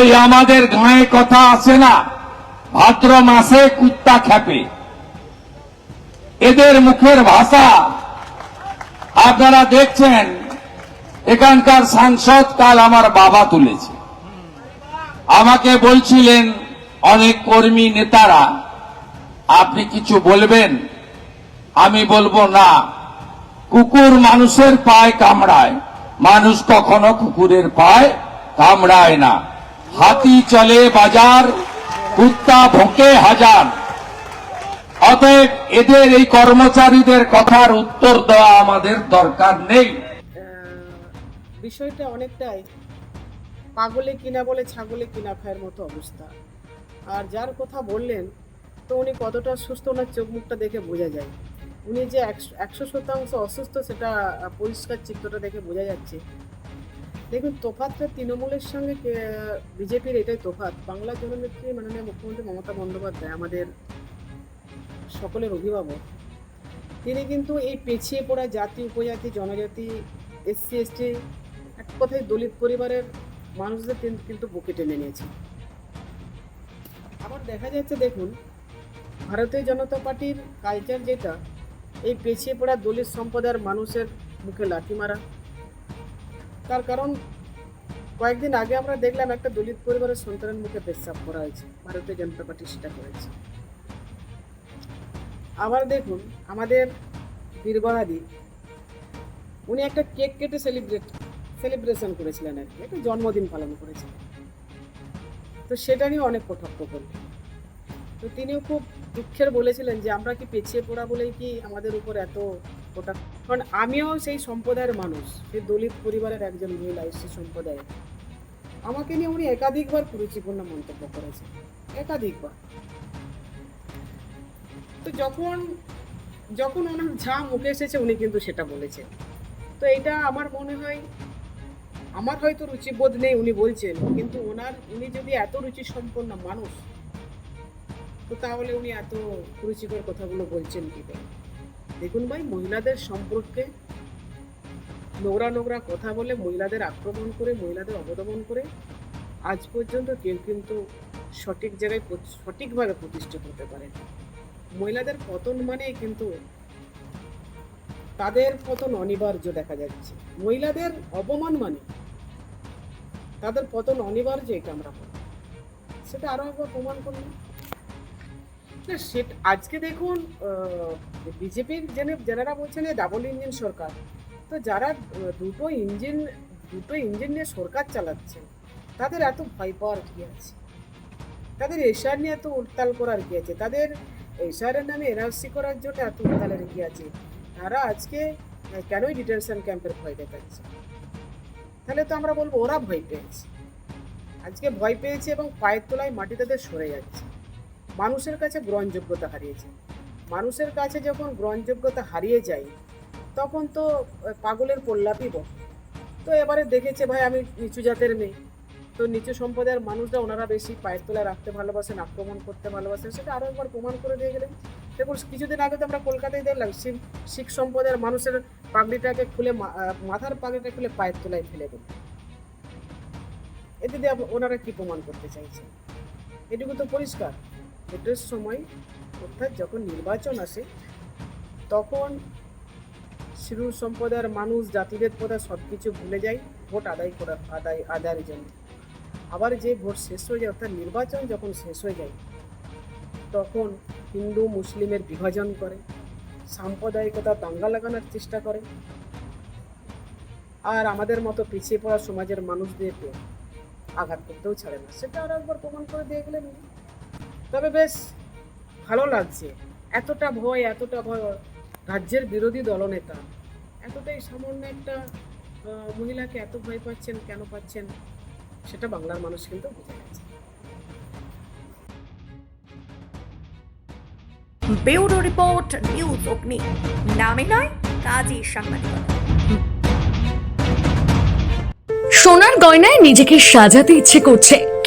ওই আমাদের গায়ে কথা আসে না? ভাদ্র মাসে কুত্তা খেপে। এদের মুখের ভাষা আপনারা দেখছেন, এখানকার সাংসদ কাল আমার বাবা তুলেছে। আমাকে বলছিলেন, অনেক কর্মী নেতারা, আপনি কিছু বলবেন? আমি বলব না। কুকুর মানুষের পায় কামড়ায়। মানুষ কখনো কুকুরের পায় কামড়ায় না। হাতি চলে বাজার, কুত্তা ভোঁকে হাজার। অতএব এদের এই কর্মচারীদের কথার উত্তর দেওয়া আমাদের দরকার নেই। বিষয়টা অনেকটাই পাগলে কিনা বলে ছাগলে কিনা খায়ের মতো অবস্থা। আর যার কথা বললেন, তো উনি কতটা সুস্থ ওনার চোখ মুখটা দেখে বোঝা যায়। উনি যে একশো শতাংশ অসুস্থ, সেটা পরিষ্কার চিত্রটা দেখে বোঝা যাচ্ছে। দেখুন তোফাতটা তৃণমূলের সঙ্গে বিজেপির এটাই তোফাত বাংলা জননেত্রী মাননীয় মুখ্যমন্ত্রী মমতা বন্দ্যোপাধ্যায়, আমাদের সকলের অভিভাবক, তিনি কিন্তু এই পিছিয়ে পড়া জাতি, উপজাতি, জনজাতি, এসসি, এসটি, এক কথায় দলিত পরিবারের মানুষদের কিন্তু বুকে টেনে নিয়েছে। আবার দেখা যাচ্ছে, দেখুন, ভারতীয় জনতা পার্টির কালচার যেটা, এই পিছিয়ে পড়া দলিত সম্প্রদায়ের মানুষের মুখে লাঠি মারা তার কারণ, কয়েকদিন আগে আমরা দেখলাম একটা দলিত পরিবারের সন্তানের মুখে পেশাব করা হয়েছে। ভারতীয় জনতা পার্টি সেটা করেছে। আবার দেখুন, আমাদের বীরবাহাদি উনি একটা কেক কেটে সেলিব্রেট সেলিব্রেশন করেছিলেন আর কি। একটা জন্মদিন পালন করেছিলেন। তো সেটা নিয়ে অনেক কটাক্ষ করলেন। তো তিনিও খুব দুঃখের বলেছিলেন যে, আমরা কি পেছিয়ে পড়া বলেই কি আমাদের উপর এত কটাক্ষ কারণ আমিও সেই সম্প্রদায়ের মানুষ সেই দলিত পরিবারের একজন মহিলা এসছি সম্প্রদায়ের আমাকে নিয়ে উনি একাধিকবার কুরুচিপূর্ণ মন্তব্য করেছেন। একাধিকবার। তো যখন যখন ওনার যা মুখে এসেছে উনি কিন্তু সেটা বলেছেন। তো এটা আমার মনে হয়, আমার হয়তো রুচিবোধ নেই উনি বলছেন, কিন্তু ওনার, উনি যদি এত রুচি সম্পন্ন মানুষ, তো তাহলে উনি এত রুচিকর কথাগুলো বলছেন কি করে? দেখুন ভাই, মহিলাদের সম্পর্কে নোংরা নোংরা কথা বলে মহিলাদের আক্রমণ করে, মহিলাদের অবদমন করে আজ পর্যন্ত কেউ কিন্তু সঠিক জায়গায় সঠিকভাবে প্রতিষ্ঠিত হতে পারে। মহিলাদের পতন মানে কিন্তু তাদের পতন অনিবার্য দেখা যাচ্ছে। মহিলাদের অপমান মানে তাদের পতন অনিবার্য এটা আমরা সেটা আরও একবার প্রমাণ করুন। না, সেটা, আজকে দেখুন বিজেপির জেনে যারা বলছেন ডাবল ইঞ্জিন সরকার, তো যারা দুটো ইঞ্জিন দুটো ইঞ্জিন নিয়ে সরকার চালাচ্ছেন, তাদের এত ভয় পাওয়ার কি আছে? তাদের এশার নিয়ে এত উত্তাল করার কি আছে? তাদের এশারের নামে এনআরসি করার জন্য এত উত্তালের কি আছে? তারা আজকে কেনই ডিটেনশন ক্যাম্পের ভয় দেখাচ্ছে? তাহলে তো আমরা বলব, ওরা ভয় পেয়েছে। আজকে ভয় পেয়েছে এবং পায়ের তোলায় মাটি তাদের সরে যাচ্ছে। মানুষের কাছে গ্রহণযোগ্যতা হারিয়েছে। মানুষের কাছে যখন গ্রহণযোগ্যতা হারিয়ে যায়, তখন তো পাগলের প্রল্লাপই বটে। তো এবারে দেখেছে, ভাই, আমি নিচু জাতের মেয়ে। তো নিচু সম্প্রদায়ের মানুষরা ওনারা বেশি পায়ের তলায় রাখতে ভালোবাসেন, আক্রমণ করতে ভালোবাসেন। সেটা আরও একবার প্রমাণ করে দিয়ে গেলেন। দেখুন, কিছুদিন আগে তো আমরা কলকাতায় দেখলাম, শিখ শিখ সম্প্রদায়ের মানুষের পাগড়িটাকে খুলে মাথার পাগড়িটা খুলে পায়ের তোলায় ফেলে দিল এতে দিয়ে ওনারা কি প্রমাণ করতে চাইছেন? এটুকু তো পরিষ্কার। ভোটের সময়, অর্থাৎ যখন নির্বাচন আসে, তখন শিরুর সম্প্রদায়ের মানুষ, জাতিভেদ প্রথা সব কিছু ভুলে যায়, ভোট আদায় করার আদায়, আদায়ের জন্য আবার যে ভোট শেষ হয়ে যায়, অর্থাৎ নির্বাচন যখন শেষ হয়ে যায়, তখন হিন্দু, মুসলিমের বিভাজন করে, সাম্প্রদায়িকতা দাঙ্গা লাগানোর চেষ্টা করে, আর আমাদের মতো পিছিয়ে পড়া সমাজের মানুষদেরকে আঘাত করতেও ছাড়ে না সেটা আর একবার প্রমাণ করে দিয়ে গেলেন। তবে বেশ ভালো লাগছে। এতটা ভয় এতটা ভয়। রাজ্যের বিরোধী দলনেতা এতটাই সামান্য একটা আহ, মহিলাকে এত ভয় পাচ্ছেন কেন পাচ্ছেন সেটা বাংলার মানুষ কিন্তু বুঝে গেছে। ব্যুরো রিপোর্ট নিউজ অগ্নি। নামে নয় কাজী সাংবাদিকতা সোনার গয়নায় নিজেকে সাজাতে ইচ্ছে করছে।